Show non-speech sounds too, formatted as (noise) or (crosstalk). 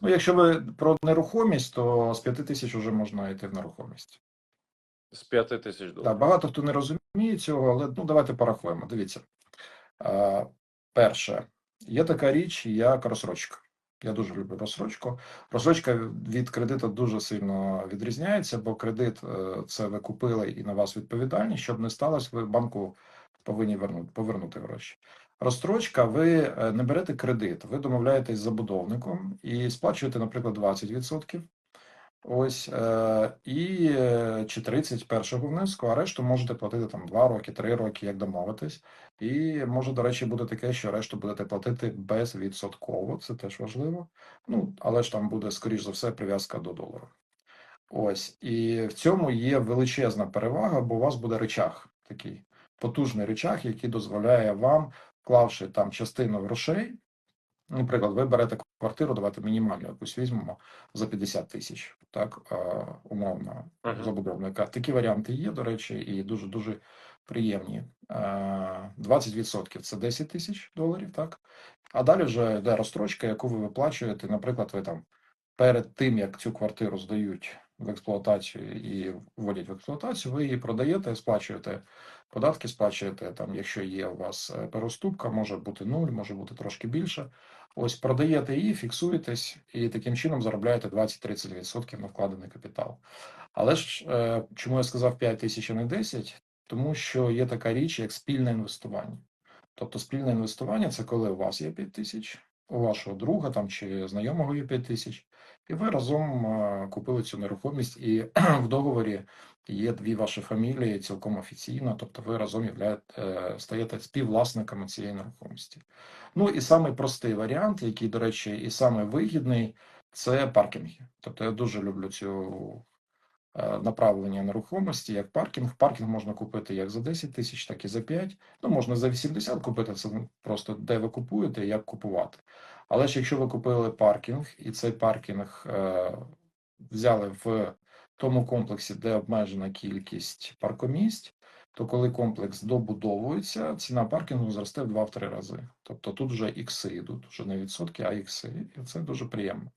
Ну, якщо ви про нерухомість, то з 5 тисяч вже можна йти в нерухомість. З 5 тисяч доларів. Так, багато хто не розуміє цього, але ну давайте порахуємо. Дивіться. А, перше, є така річ, як розсрочка. Я дуже люблю розсрочку. Розсрочка від кредиту дуже сильно відрізняється, бо кредит е, це ви купили і на вас відповідальність. Щоб не сталося, ви банку повинні вернути, повернути гроші. Розстрочка, ви е, не берете кредит, ви домовляєтесь з забудовником і сплачуєте, наприклад, 20%. Ось е, і е, чи 30 першого внеску, а решту можете платити там 2 роки, 3 роки, як домовитись. І може, до речі, буде таке, що решту будете платити безвідсотково, це теж важливо. Ну, але ж там буде, скоріш за все, прив'язка до долару. Ось, і в цьому є величезна перевага, бо у вас буде речах, такий потужний речах, який дозволяє вам, вклавши там частину грошей, наприклад, ви берете квартиру, давайте мінімальну якусь візьмемо за 50 тисяч, так, е, умовно, забудовника. Такі варіанти є, до речі, і дуже-дуже приємні. Е, 20% це 10 тисяч доларів, так? А далі вже йде розстрочка, яку ви виплачуєте, наприклад, ви там перед тим, як цю квартиру здають в експлуатацію і вводять в експлуатацію, ви її продаєте, сплачуєте податки, сплачуєте там, якщо є у вас е, переступка, може бути нуль, може бути трошки більше. Ось продаєте її, фіксуєтесь і таким чином заробляєте 20-30% на вкладений капітал. Але ж е, чому я сказав 5 тисяч, а не 10? Тому що є така річ, як спільне інвестування. Тобто спільне інвестування це коли у вас є 5 тисяч, у вашого друга там чи знайомого є 5 тисяч, і ви разом е, купили цю нерухомість, і (clears throat) в договорі є дві ваші фамілії цілком офіційно, тобто ви разом е, стаєте співвласниками цієї нерухомості. Ну і самий простий варіант, який, до речі, і самий вигідний, це паркінги. Тобто я дуже люблю цю направлення нерухомості як паркінг. Паркінг можна купити як за 10 тисяч, так і за 5. Ну, можна за 80 купити, це просто де ви купуєте, як купувати. Але ж якщо ви купили паркінг, і цей паркінг е, взяли в тому комплексі, де обмежена кількість паркомісць, то коли комплекс добудовується, ціна паркінгу зросте в 2-3 рази. Тобто тут вже ікси йдуть, вже не відсотки, а ікси, і це дуже приємно.